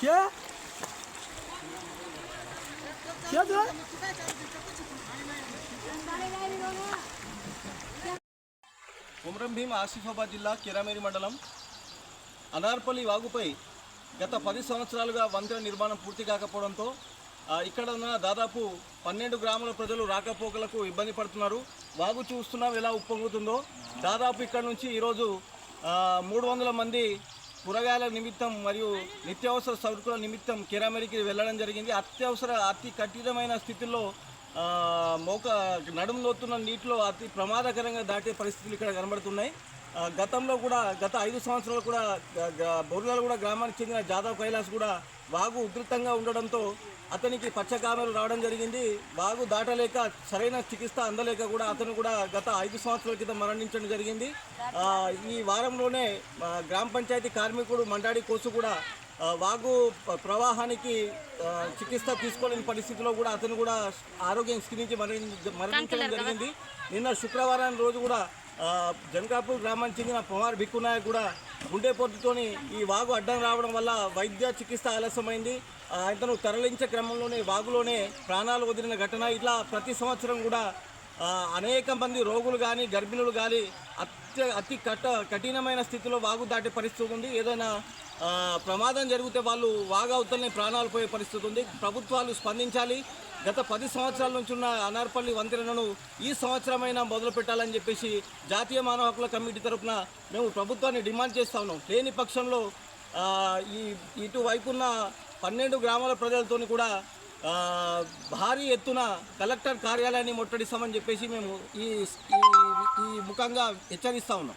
Kia? Kia Komaram Bheem Asifabad జిల్లా కిరామేరి మండలం అనార్పల్లి వాగుపై గత పది సంవత్సరాలుగా వంతెన నిర్మాణం పూర్తి కాకపోవడంతో ఇక్కడ ఉన్న దాదాపు పన్నెండు గ్రామాల ప్రజలు రాకపోకలకు ఇబ్బంది పడుతున్నారు. వాగు చూస్తున్నాం ఎలా ఉప్పొంగుతుందో. దాదాపు ఇక్కడ నుంచి ఈరోజు మూడు వందల మంది కూరగాయల నిమిత్తం మరియు నిత్యావసర సరుకుల నిమిత్తం కిరామేరికి వెళ్ళడం జరిగింది. అత్యవసర అతి కఠినమైన స్థితిలో మోక నడుము లోతున్న నీటిలో అతి ప్రమాదకరంగా దాటే పరిస్థితులు ఇక్కడ కనబడుతున్నాయి. గతంలో కూడా గత ఐదు సంవత్సరాలు కూడా బొర్లాలు కూడా గ్రామానికి చెందిన జాదవ్ కైలాస్ కూడా వాగు ఉధృతంగా ఉండడంతో అతనికి పచ్చకామెలు రావడం జరిగింది. వాగు దాటలేక సరైన చికిత్స అందలేక కూడా అతను కూడా గత ఐదు సంవత్సరాల క్రితం మరణించడం జరిగింది. ఈ వారంలోనే గ్రామ పంచాయతీ కార్మికుడు మండాడి కోసు కూడా వాగు ప్రవాహానికి చికిత్స తీసుకోలేని పరిస్థితిలో కూడా అతను కూడా ఆరోగ్యం క్షీణించి మరణి- మరణించడం జరిగింది. నిన్న శుక్రవారం రోజు కూడా జనకాపూర్ గ్రామానికి చెందిన కుమార్ బిక్కునాయక్ కూడా గుండె పొద్దుతోని ఈ వాగు అడ్డం రావడం వల్ల వైద్య చికిత్స ఆలస్యమైంది. ఆ, ఇతను తరలించే క్రమంలోనే వాగులోనే ప్రాణాలు వదిలిన ఘటన. ఇట్లా ప్రతి సంవత్సరం కూడా అనేక మంది రోగులు కానీ గర్భిణులు కానీ అత్య అతి కఠ కఠినమైన స్థితిలో వాగు దాటే పరిస్థితి ఉంది. ఏదైనా ప్రమాదం జరిగితే వాళ్ళు వాగు అవతలనే ప్రాణాలు పోయే పరిస్థితి ఉంది. ప్రభుత్వాలు స్పందించాలి. గత పది సంవత్సరాల నుంచి ఉన్న అనార్పల్లి వంతెనను ఈ సంవత్సరమైనా మొదలు పెట్టాలని చెప్పేసి జాతీయ మానవ హక్కుల కమిటీ తరఫున మేము ప్రభుత్వాన్ని డిమాండ్ చేస్తా ఉన్నాం. లేని పక్షంలో ఈ ఇటువైపు ఉన్న పన్నెండు గ్రామాల ప్రజలతోని కూడా భారీ ఎత్తున కలెక్టర్ కార్యాలయాన్ని ముట్టడిస్తామని చెప్పేసి మేము ఈ- ఈ ముఖంగా హెచ్చరిస్తా ఉన్నాం.